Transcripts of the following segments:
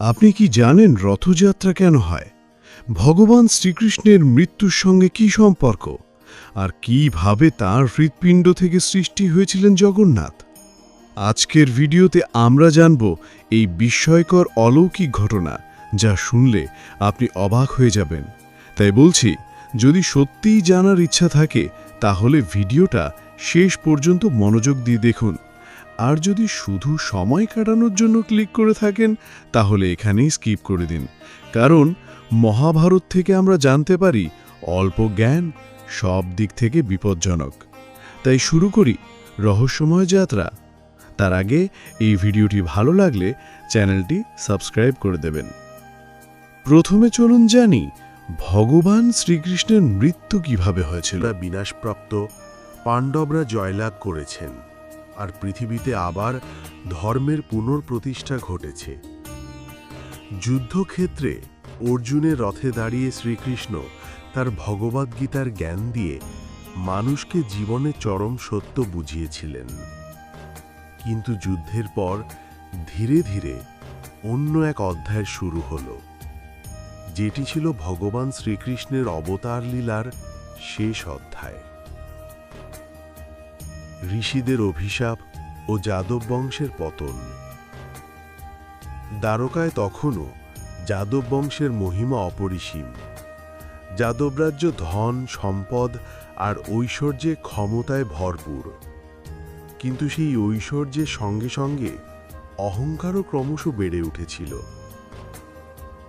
আপনি কি জানেন রথযাত্রা কেন হয়? ভগবান শ্রীকৃষ্ণের মৃত্যুর সঙ্গে কি সম্পর্ক? আর কীভাবে তার হৃৎপিণ্ড থেকে সৃষ্টি হয়েছিলেন জগন্নাথ? আজকের ভিডিওতে আমরা জানব এই বিস্ময়কর অলৌকিক ঘটনা যা শুনলে আপনি অবাক হয়ে যাবেন। তাই বলছি, যদি সত্যিই জানার ইচ্ছা থাকে, তাহলে ভিডিওটা শেষ পর্যন্ত মনোযোগ দিয়ে দেখুন। আর যদি শুধু সময় কাটানোর জন্য ক্লিক করে থাকেন, তাহলে এখানেই স্কিপ করে দিন। কারণ মহাভারত থেকে আমরা জানতে পারি, অল্প জ্ঞান সব দিক থেকে বিপজ্জনক। তাই শুরু করি রহস্যময় যাত্রা। তার আগে এই ভিডিওটি ভালো লাগলে চ্যানেলটি সাবস্ক্রাইব করে দেবেন। প্রথমে চলুন জানি, ভগবান শ্রীকৃষ্ণের মৃত্যু কীভাবে হয়েছিল? বিনাশপ্রাপ্ত পাণ্ডবরা জয়লাভ করেছেন। আর পৃথিবীতে আবার ধর্মের পুনর্প্রতিষ্ঠা ঘটেছে। যুদ্ধক্ষেত্রে অর্জুনের রথে দাঁড়িয়ে শ্রীকৃষ্ণ তার ভগবদ্গীতার জ্ঞান দিয়ে মানুষকে জীবনে চরম সত্য বুঝিয়েছিলেন। কিন্তু যুদ্ধের পর ধীরে ধীরে অন্য এক অধ্যায় শুরু হলো, যেটি ছিল ভগবান শ্রীকৃষ্ণের অবতার লীলার শেষ অধ্যায়। ঋষিদের অভিশাপ ও যাদব বংশের পতন। দ্বারকায় তখনও যাদব বংশের মহিমা অপরিসীম। যাদব রাজ্য ধন, সম্পদ আর ঐশ্বর্যে ক্ষমতায় ভরপুর। কিন্তু সেই ঐশ্বর্যের সঙ্গে সঙ্গে অহংকারও ক্রমশ বেড়ে উঠেছিল।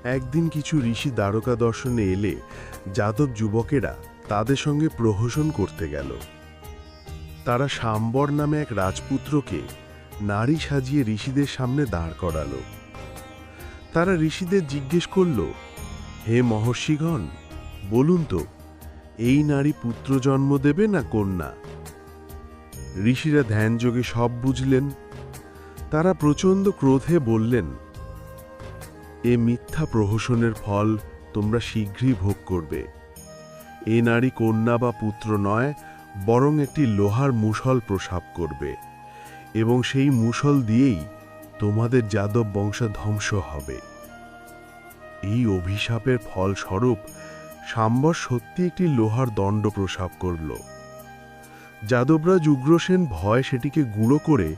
একদিন কিছু ঋষি দ্বারকা দর্শনে এলে যাদব যুবকেরা তাদের সঙ্গে প্রহসন করতে গেল। তারা সাম্বর নামে এক রাজপুত্রকে নারী সাজিয়ে ঋষিদের সামনে দাঁড় করালো। তারা ঋষিদের জিজ্ঞেস করল, হে মহর্ষিগণ, বলুন তো, এই নারী পুত্র জন্ম দেবে না কন্যা? ঋষিরা ধ্যানযোগে সব বুঝলেন। তারা প্রচণ্ড ক্রোধে বললেন, এ মিথ্যা প্রহসনের ফল তোমরা শীঘ্রই ভোগ করবে। এ নারী কন্যা বা পুত্র নয় বরং একটি লোহার মুসল প্রসাব করবে, এবং সেই মুসল দিয়েই তোমাদের যাদব বংশ ধ্বংস হবে। এই অভিশাপের ফলস্বরূপ সাম্বর সত্যি একটি লোহার দণ্ড প্রসাব করল। যাদবরাজ উগ্রসেন ভয় সেটিকে গুঁড়ো করে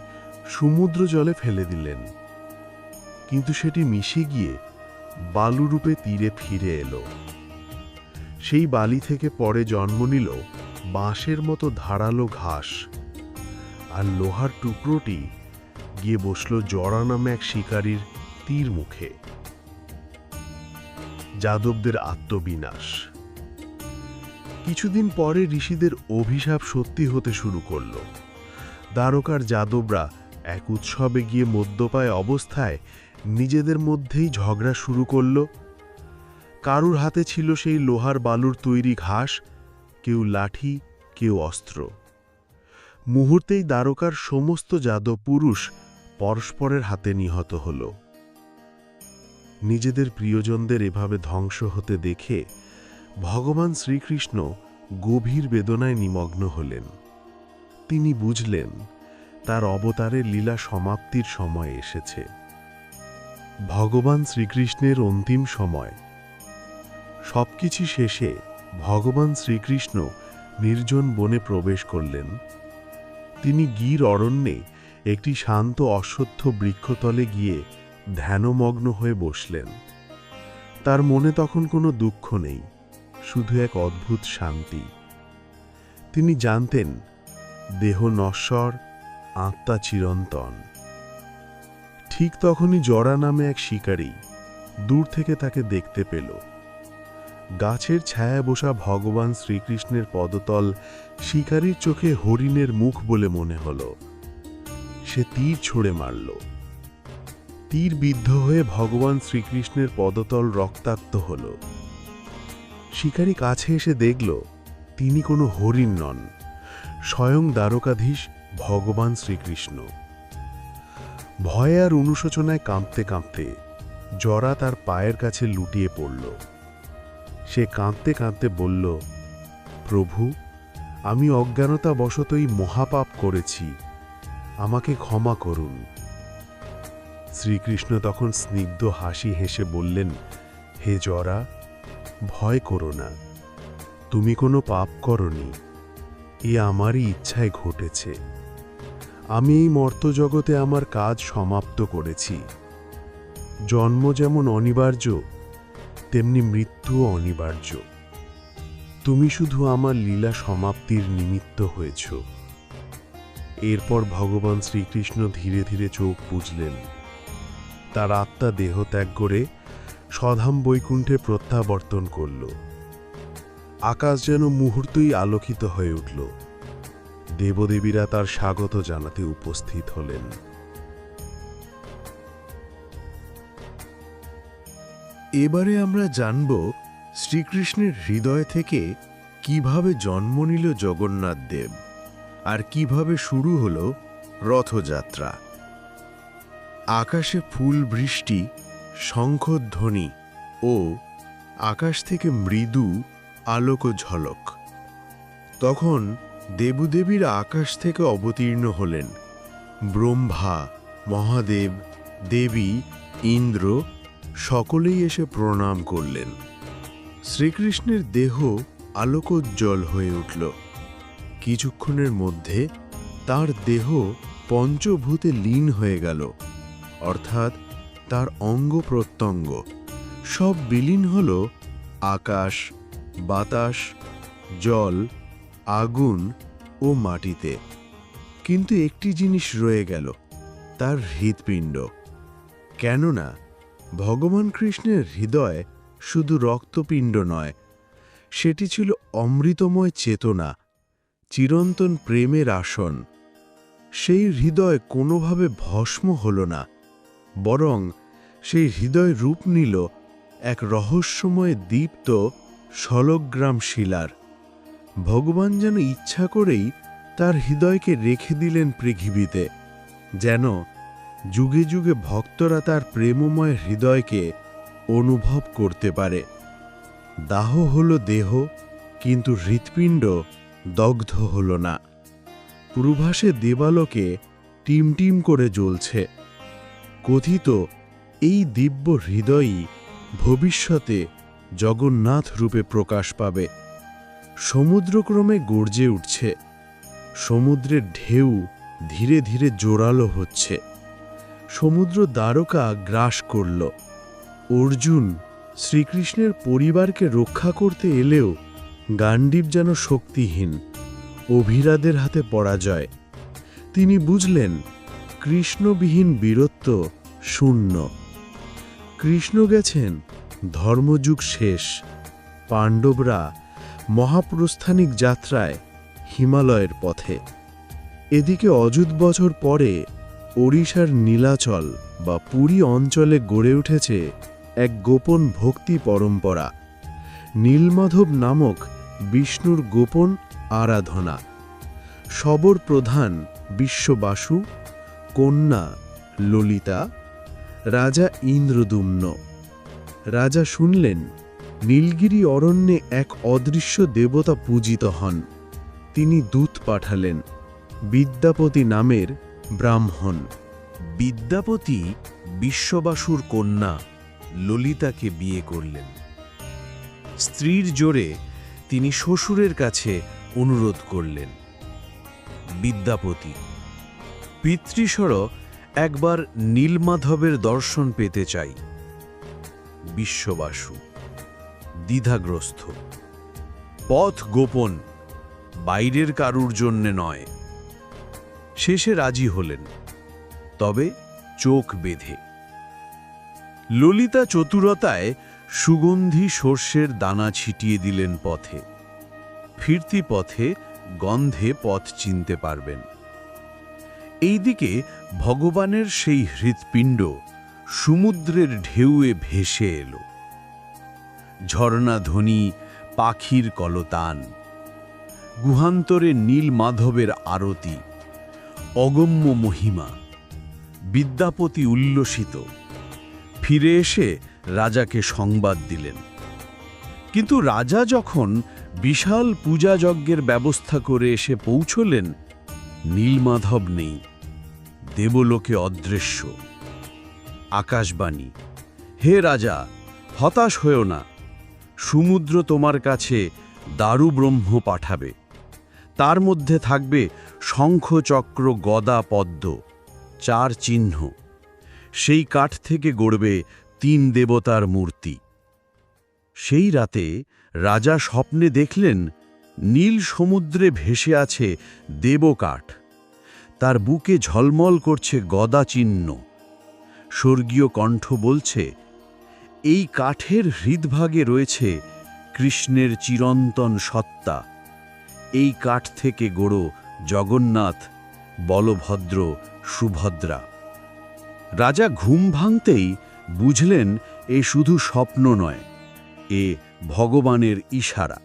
সমুদ্র জলে ফেলে দিলেন। কিন্তু সেটি মিশে গিয়ে বালুরূপে তীরে ফিরে এলো। সেই বালি থেকে পরে জন্ম নিল বাঁশের মতো ধারালো ঘাস। আর লোহার টুকরোটি গিয়ে বসল জড়া নামে এক শিকারীর তীর মুখে। যাদবদের আত্মবিনাশ। কিছুদিন পরে ঋষিদের অভিশাপ সত্যি হতে শুরু করল। দ্বারকার যাদবরা এক উৎসবে গিয়ে মদ্যপায় অবস্থায় নিজেদের মধ্যেই ঝগড়া শুরু করল। কারুর হাতে ছিল সেই লোহার বালুর তৈরি ঘাস কেউ লাঠি, কেউ অস্ত্র। মুহূর্তেই দ্বারকার সমস্ত যাদব পুরুষ পরস্পরের হাতে নিহত হল। নিজেদের প্রিয়জনদের এভাবে ধ্বংস হতে দেখে ভগবান শ্রীকৃষ্ণ গভীর বেদনায় নিমগ্ন হলেন। তিনি বুঝলেন, তার অবতারের লীলা সমাপ্তির সময় এসেছে। ভগবান শ্রীকৃষ্ণের অন্তিম সময়। সবকিছু শেষে ভগবান শ্রীকৃষ্ণ নির্জন বনে প্রবেশ করলেন। তিনি গির অরণ্যে একটি শান্ত অশ্বত্থ বৃক্ষতলে গিয়ে ধ্যানমগ্ন হয়ে বসলেন। তার মনে তখন কোনো দুঃখ নেই, শুধু এক অদ্ভুত শান্তি। তিনি জানতেন, দেহ নশ্বর, আত্মা চিরন্তন। ঠিক তখনই জরা নামে এক শিকারী দূর থেকে তাকে দেখতে পেল। গাছের ছায়া বসা ভগবান শ্রীকৃষ্ণের পদতল শিকারীর চোখে হরিণের মুখ বলে মনে হল। সে তীর ছুঁড়ে মারল। তীর বিদ্ধ হয়ে ভগবান শ্রীকৃষ্ণের পদতল রক্তাক্ত হল। শিকারী কাছে এসে দেখল, তিনি কোনো হরিণ নন, স্বয়ং দ্বারকাধীশ ভগবান শ্রীকৃষ্ণ। ভয়ে আর অনুশোচনায় কাঁপতে কাঁপতে জরা তার পায়ের কাছে লুটিয়ে পড়ল। সে কাঁদতে কাঁদতে বলল, প্রভু, আমি অজ্ঞানতা বশতই মহাপাপ করেছি। আমাকে ক্ষমা করুন। শ্রীকৃষ্ণ তখন স্নিগ্ধ হাসি হেসে বললেন, হে জরা, ভয় করো না। তুমি কোনো পাপ করনি। এ আমারই ইচ্ছায় ঘটেছে। আমি এই মর্তজগতে আমার কাজ সমাপ্ত করেছি। জন্ম যেমন অনিবার্য তেমনি মৃত্যুও অনিবার্য। তুমি শুধু আমার লীলা সমাপ্তির নিমিত্ত হয়েছ। এরপর ভগবান শ্রীকৃষ্ণ ধীরে ধীরে চোখ বুঝলেন তার আত্মা দেহ ত্যাগ করে সধাম বৈকুণ্ঠে প্রত্যাবর্তন করল। আকাশ যেন মুহূর্তই আলোকিত হয়ে উঠল। দেবদেবীরা তার স্বাগত জানাতে উপস্থিত হলেন। এবারে আমরা জানব শ্রীকৃষ্ণের হৃদয় থেকে কীভাবে জন্ম নিল জগন্নাথ দেব আর কীভাবে শুরু হল রথযাত্রা। আকাশে ফুল বৃষ্টি, শঙ্খধ্বনি ও আকাশ থেকে মৃদু আলোক ঝলক। তখন দেবদেবীরা আকাশ থেকে অবতীর্ণ হলেন ব্রহ্মা, মহাদেব, দেবী, ইন্দ্র সকলেই এসে প্রণাম করলেন। শ্রীকৃষ্ণের দেহ আলোকোজ্জ্বল হয়ে উঠল। কিছুক্ষণের মধ্যে তার দেহ পঞ্চভূতে লীন হয়ে গেল। অর্থাৎ তার অঙ্গ প্রত্যঙ্গ সব বিলীন হল আকাশ, বাতাস, জল, আগুন ও মাটিতে। কিন্তু একটি জিনিস রয়ে গেল, তার হৃৎপিণ্ড। কেননা ভগবান কৃষ্ণের হৃদয় শুধু রক্তপিণ্ড নয়, সেটি ছিল অমৃতময় চেতনা, চিরন্তন প্রেমের আসন। সেই হৃদয় কোনোভাবে ভস্ম হল না, বরং সেই হৃদয় রূপ নিল এক রহস্যময় দীপ্ত শলগ্রাম শিলার। ভগবান যেন ইচ্ছা করেই তার হৃদয়কে রেখে দিলেন পৃথিবীতে, যেন যুগে যুগে ভক্তরা তার প্রেমময় হৃদয়কে অনুভব করতে পারে। দাহ হল দেহ, কিন্তু হৃৎপিণ্ড দগ্ধ হল না। পূর্বাসে দেবালোকে টিম টিম করে জ্বলছে। কথিত, এই দিব্য হৃদয়ই ভবিষ্যতে জগন্নাথ রূপে প্রকাশ পাবে। সমুদ্রক্রমে গর্জে উঠছে। সমুদ্রের ঢেউ ধীরে ধীরে জোরালো হচ্ছে। সমুদ্র দ্বারকা গ্রাস করল। অর্জুন শ্রীকৃষ্ণের পরিবারকে রক্ষা করতে এলেও গান্ডীব যেন শক্তিহীন, অভিরাদের হাতে পরাজয়। তিনি বুঝলেন, কৃষ্ণবিহীন বীরত্ব শূন্য। কৃষ্ণ গেছেন, ধর্মযুগ শেষ। পাণ্ডবরা মহাপ্রস্থানিক যাত্রায় হিমালয়ের পথে। এদিকে অযুত বছর পরে ওড়িশার নীলাচল বা পুরী অঞ্চলে গড়ে উঠেছে এক গোপন ভক্তি পরম্পরা। নীলমাধব নামক বিষ্ণুর গোপন আরাধনা। সবর প্রধান বিশ্ববাসু, কন্যা ললিতা, রাজা ইন্দ্রদুম্ন। রাজা শুনলেন, নীলগিরি অরণ্যে এক অদৃশ্য দেবতা পূজিত হন। তিনি দূত পাঠালেন। বিদ্যাপতি নামের ব্রাহ্মণ। বিদ্যাপতি বিশ্ববাসুর কন্যা ললিতাকে বিয়ে করলেন। স্ত্রীর জোরে তিনি শ্বশুরের কাছে অনুরোধ করলেন, বিদ্যাপতি পিতৃস্বর একবার নীলমাধবের দর্শন পেতে চাই। বিশ্ববাসু, দ্বিধাগ্রস্ত, পথ গোপন, বাইরের কারুর জন্যে নয়। শেষে রাজি হলেন। তবে চোখ বেঁধে। ললিতা চতুরতায় সুগন্ধি সর্ষের দানা ছিটিয়ে দিলেন পথে। ফিরতি পথে গন্ধে পথ চিনতে পারবেন। এইদিকে ভগবানের সেই হৃৎপিণ্ড সমুদ্রের ঢেউয়ে ভেসে এলো। ঝর্ণাধ্বনি পাখির কলতান, গুহান্তরে নীল মাধবের আরতি, অগম্য মহিমা। বিদ্যাপতি উল্লসিত। ফিরে এসে রাজাকে সংবাদ দিলেন। কিন্তু রাজা যখন বিশাল পূজাযজ্ঞের ব্যবস্থা করে এসে পৌঁছলেন, নীলমাধব নেই। দেবলোকে অদৃশ্য। আকাশবাণী, হে রাজা, হতাশ হয়েও না। সমুদ্র তোমার কাছে দারু ব্রহ্ম পাঠাবে। তার মধ্যে থাকবে শঙ্খচক্র গদা পদ্ম। চার চিহ্ন। সেই কাঠ থেকে গড়বে তিন দেবতার মূর্তি। সেই রাতে রাজা স্বপ্নে দেখলেন নীল সমুদ্রে ভেসে আছে দেবকাঠ। তার বুকে ঝলমল করছে গদা চিহ্ন। স্বর্গীয় কণ্ঠ বলছে, এই কাঠের হৃদভাগে রয়েছে কৃষ্ণের চিরন্তন সত্তা। এই কাঠ থেকে গড়ো জগন্নাথ বলভদ্র সুভদ্রা। রাজা ঘুম ভাঙতেই বুঝলেন এ শুধু স্বপ্ন নয়, এ ভগবানের ইশারা।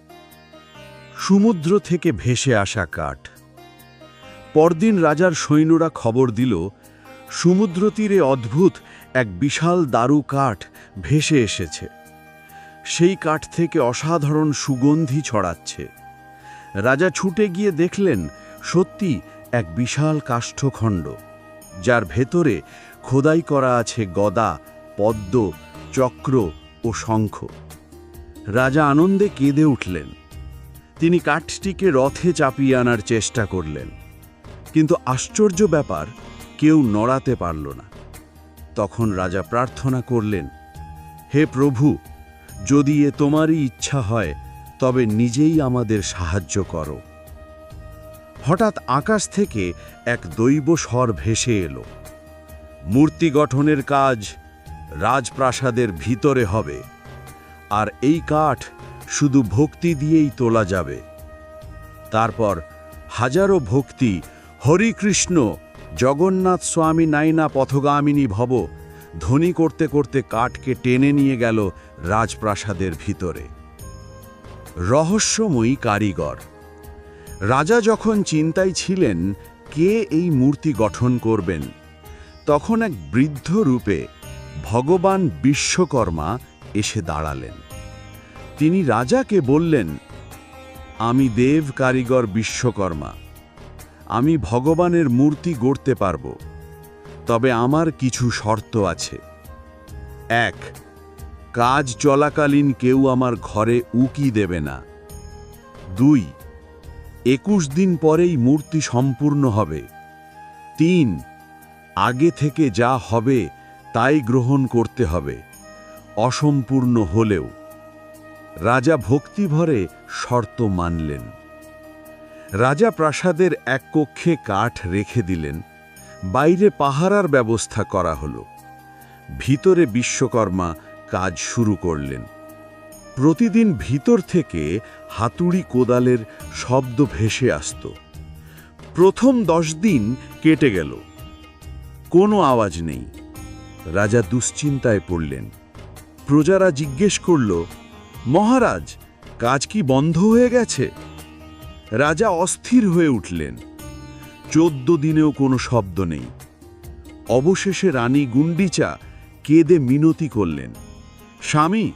সমুদ্র থেকে ভেসে আসা কাঠ। পরদিন রাজার সৈন্যরা খবর দিল, সমুদ্র তীরে অদ্ভুত এক বিশাল দারু কাঠ ভেসে এসেছে। সেই কাঠ থেকে অসাধারণ সুগন্ধি ছড়াচ্ছে। রাজা ছুটে গিয়ে দেখলেন, সত্যি এক বিশাল কাষ্ঠখণ্ড, যার ভেতরে খোদাই করা আছে গদা, পদ্ম, চক্র ও শঙ্খ। রাজা আনন্দে কেঁদে উঠলেন। তিনি কাঠটিকে রথে চাপিয়ে আনার চেষ্টা করলেন। কিন্তু আশ্চর্য ব্যাপার, কেউ নড়াতে পারল না। তখন রাজা প্রার্থনা করলেন, হে প্রভু, যদি এ তোমারই ইচ্ছা হয়, তবে নিজেই আমাদের সাহায্য করো। হঠাৎ আকাশ থেকে এক দৈব স্বর ভেসে এলো। মূর্তি গঠনের কাজ রাজপ্রাসাদের ভিতরে হবে, আর এই কাঠ শুধু ভক্তি দিয়েই তোলা যাবে। তারপর হাজারো ভক্তি, হরিকৃষ্ণ, জগন্নাথ স্বামী নাইনা পথগামিনী ভব ধ্বনি করতে করতে কাঠকে টেনে নিয়ে গেল রাজপ্রাসাদের ভিতরে। রহস্যময়ী কারিগর। রাজা যখন চিন্তায় ছিলেন কে এই মূর্তি গঠন করবেন, তখন এক বৃদ্ধ রূপে ভগবান বিশ্বকর্মা এসে দাঁড়ালেন। তিনি রাজাকে বললেন, আমি দেব কারিগর বিশ্বকর্মা, আমি ভগবানের মূর্তি গড়তে পারব, তবে আমার কিছু শর্ত আছে। এক, কাজ চলাকালীন কেউ আমার ঘরে উকি দেবে না। দুই একুশ দিন পরেই মূর্তি সম্পূর্ণ হবে। তিন, আগে থেকে যা হবে তাই গ্রহণ করতে হবে। অসম্পূর্ণ হলেও। রাজা ভক্তিভরে শর্ত মানলেন। রাজা প্রাসাদের এক কক্ষে কাঠ রেখে দিলেন। বাইরে পাহারার ব্যবস্থা করা হলো। ভিতরে বিশ্বকর্মা কাজ শুরু করলেন। প্রতিদিন ভিতর থেকে হাতুড়ি কোদালের শব্দ ভেসে আসত। প্রথম দশ দিন কেটে গেল। কোনো আওয়াজ নেই। রাজা দুশ্চিন্তায় পড়লেন। প্রজারা জিজ্ঞেস করল, মহারাজ, কাজ কি বন্ধ হয়ে গেছে? রাজা অস্থির হয়ে উঠলেন। চোদ্দ দিনেও কোনো শব্দ নেই। অবশেষে রানী গুন্ডিচা কেঁদে মিনতি করলেন, স্বামী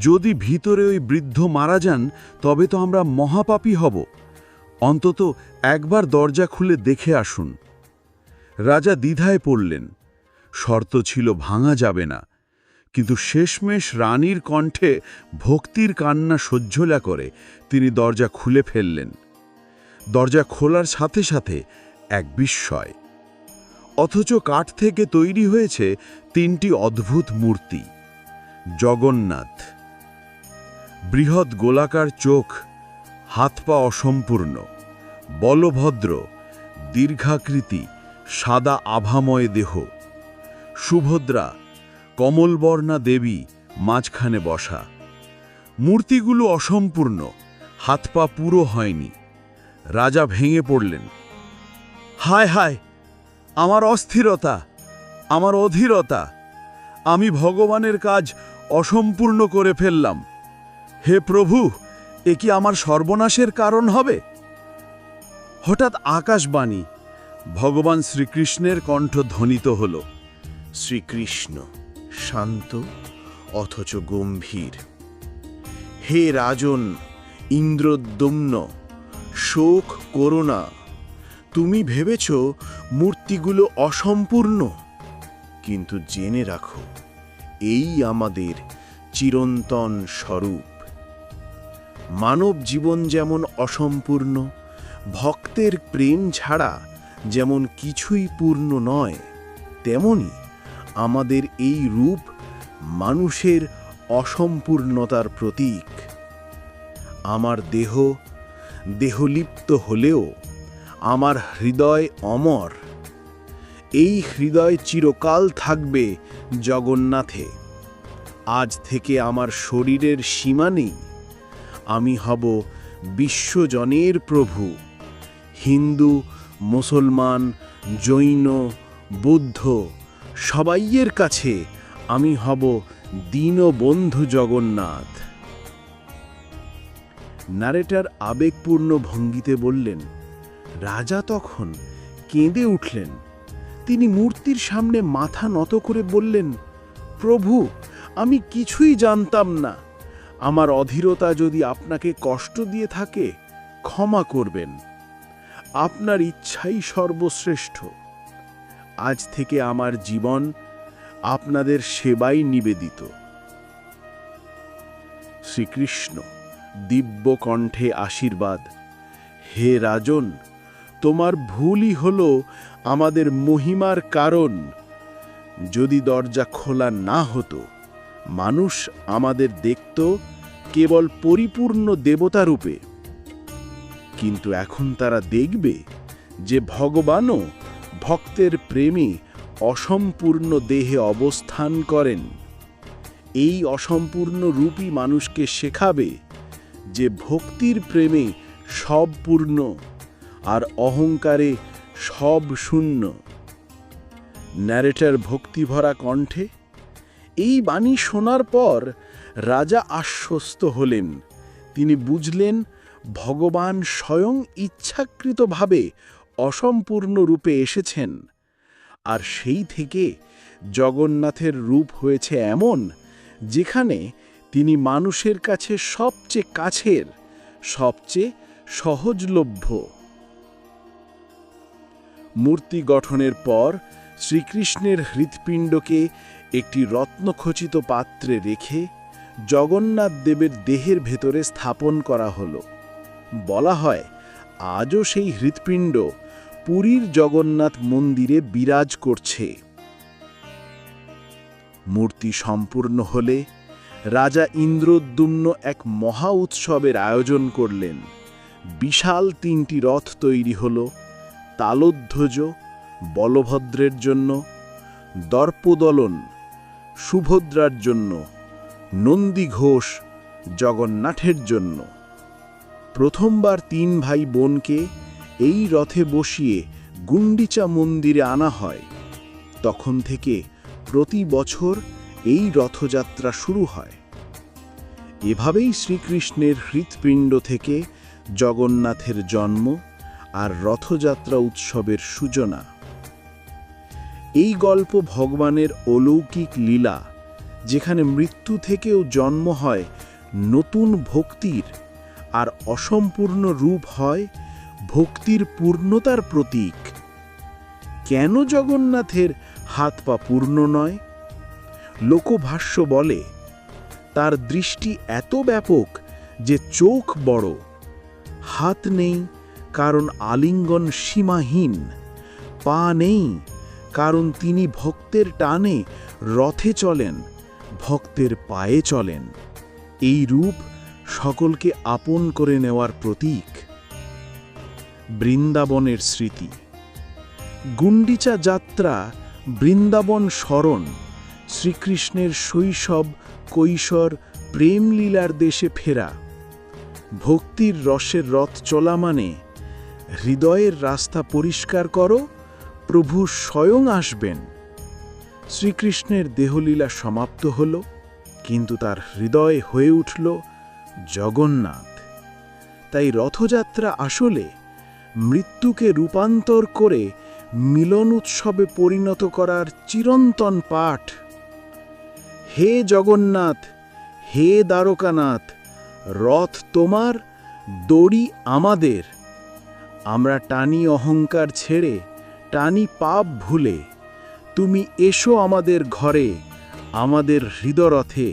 যদি ভিতরে ওই বৃদ্ধ মারা যান, তবে তো আমরা মহাপাপী হব। অন্তত একবার দরজা খুলে দেখে আসুন। রাজা দ্বিধায় পড়লেন। শর্ত ছিল ভাঙা যাবে না। কিন্তু শেষমেশ রানীর কণ্ঠে ভক্তির কান্না সহ্যলা করে তিনি দরজা খুলে ফেললেন। দরজা খোলার সাথে সাথে এক বিস্ময়। অথচ কাঠ থেকে তৈরি হয়েছে তিনটি অদ্ভুত মূর্তি। জগন্নাথ। বৃহৎ গোলাকার চোখ হাত পা অসম্পূর্ণ, বলভদ্র, দীর্ঘাকৃতি, সাদা আভাময় দেহ। সুভদ্রা, কমলবর্ণা দেবী মাঝখানে বসা। মূর্তিগুলো অসম্পূর্ণ হাত পা পুরো হয়নি। রাজা ভেঙে পড়লেন। হায় হায়, আমার অস্থিরতা, আমার অধীরতা, আমি ভগবানের কাজ অসম্পূর্ণ করে ফেললাম। হে প্রভু, এ কি আমার সর্বনাশের কারণ হবে? হঠাৎ আকাশবাণী ভগবান শ্রীকৃষ্ণের কণ্ঠ ধ্বনিত হল। শ্রীকৃষ্ণ শান্ত, অথচ গম্ভীর। হে রাজন, ইন্দ্রদ্যম্ন, শোক করোনা তুমি ভেবেছ মূর্তিগুলো অসম্পূর্ণ। কিন্তু জেনে রাখো, এই আমাদের চিরন্তন স্বরূপ। মানব জীবন যেমন অসম্পূর্ণ, ভক্তের প্রেম ছাড়া যেমন কিছুই পূর্ণ নয়, তেমনি আমাদের এই রূপ মানুষের অসম্পূর্ণতার প্রতীক। আমার দেহ, দেহলিপ্ত হলেও আমার হৃদয় অমর। এই হৃদয় চিরকাল থাকবে জগন্নাথে। আজ থেকে আমার শরীরের সীমা নেই। আমি হব বিশ্বজনের প্রভু। হিন্দু, মুসলমান, জৈন, বুদ্ধ সবাইয়ের কাছে আমি হব দীনবন্ধু জগন্নাথ। নারেটার আবেগপূর্ণ ভঙ্গিতে বললেন, রাজা তখন কেঁদে উঠলেন। তিনি মূর্তির সামনে মাথা নত করে বললেন, প্রভু, আমি কিছুই জানতাম না। আমার অধীরতা যদি আপনাকে কষ্ট দিয়ে থাকে, ক্ষমা করবেন। আপনার ইচ্ছাই সর্বশ্রেষ্ঠ। আজ থেকে আমার জীবন আপনাদের সেবাই নিবেদিত। শ্রীকৃষ্ণ দিব্য কণ্ঠে আশীর্বাদ। হে রাজন, তোমার ভুলই হল আমাদের মহিমার কারণ। যদি দরজা খোলা না হতো মানুষ আমাদের দেখত কেবল পরিপূর্ণ দেবতা রূপে। কিন্তু এখন তারা দেখবে যে ভগবানও ভক্তের প্রেমে অসম্পূর্ণ দেহে অবস্থান করেন। এই অসম্পূর্ণ রূপই মানুষকে শেখাবে যে ভক্তির প্রেমে সব পূর্ণ আর অহংকারে সব শূন্য। ন্যারেটার ভক্তিভরা কণ্ঠে এই বাণী শোনার পর রাজা আশ্বস্ত হলেন। তিনি বুঝলেন, ভগবান স্বয়ং ইচ্ছাকৃতভাবে অসম্পূর্ণ রূপে এসেছেন। আর সেই থেকে জগন্নাথের রূপ হয়েছে এমন, যেখানে তিনি মানুষের কাছে সবচেয়ে কাছের, সবচেয়ে সহজলভ্য। মূর্তি গঠনের পর শ্রীকৃষ্ণের হৃৎপিণ্ডকে একটি রত্নখচিত পাত্রে রেখে জগন্নাথ দেবের দেহের ভেতরে স্থাপন করা হল। বলা হয়, আজও সেই হৃৎপিণ্ড পুরীর জগন্নাথ মন্দিরে বিরাজ করছে। মূর্তি সম্পূর্ণ হলে রাজা ইন্দ্রদ্যুম্ন এক মহা উৎসবের আয়োজন করলেন। বিশাল তিনটি রথ তৈরি হল, তালোধ্বজ, বলভদ্রের জন্য, দর্পদলন সুভদ্রার জন্য, নন্দী ঘোষ জগন্নাথের জন্য। প্রথমবার তিন ভাই বোনকে এই রথে বসিয়ে গুন্ডিচা মন্দিরে আনা হয়। তখন থেকে প্রতি বছর এই রথযাত্রা শুরু হয়। এভাবেই শ্রীকৃষ্ণের হৃৎপিণ্ড থেকে জগন্নাথের জন্ম আর রথযাত্রা উৎসবের সূচনা। এই গল্প ভগবানের অলৌকিক লীলা, যেখানে মৃত্যু থেকেও জন্ম হয় নতুন ভক্তির আর অসম্পূর্ণ রূপ হয় ভক্তির পূর্ণতার প্রতীক। কেন জগন্নাথের হাত পা পূর্ণ নয়? লোকভাষ্য বলে, তার দৃষ্টি এত ব্যাপক যে চোখ বড়, হাত নেই কারণ আলিঙ্গন সীমাহীন, পা নেই কারণ তিনি ভক্তের টানে রথে চলেন, ভক্তের পায়ে চলেন। এই রূপ সকলকে আপন করে নেওয়ার প্রতীক। বৃন্দাবনের স্মৃতি। গুন্ডিচা যাত্রা, বৃন্দাবন স্মরণ, শ্রীকৃষ্ণের শৈশব, কৈশোর, প্রেমলীলার দেশে ফেরা। ভক্তির রসের রথ চলা মানে হৃদয়ের রাস্তা পরিষ্কার করো প্রভু স্বয়ং আসবেন। শ্রীকৃষ্ণের দেহলীলা সমাপ্ত হল, কিন্তু তার হৃদয় হয়ে উঠল জগন্নাথ। তাই রথযাত্রা আসলে মৃত্যুকে রূপান্তর করে মিলন উৎসবে পরিণত করার চিরন্তন পাঠ। হে জগন্নাথ, হে দ্বারকানাথ, রথ তোমার, দড়ি আমাদের। আমরা টানি অহংকার ছেড়ে টানি পাপ ভুলে তুমি এসো আমাদের ঘরে আমাদের হৃদরথে।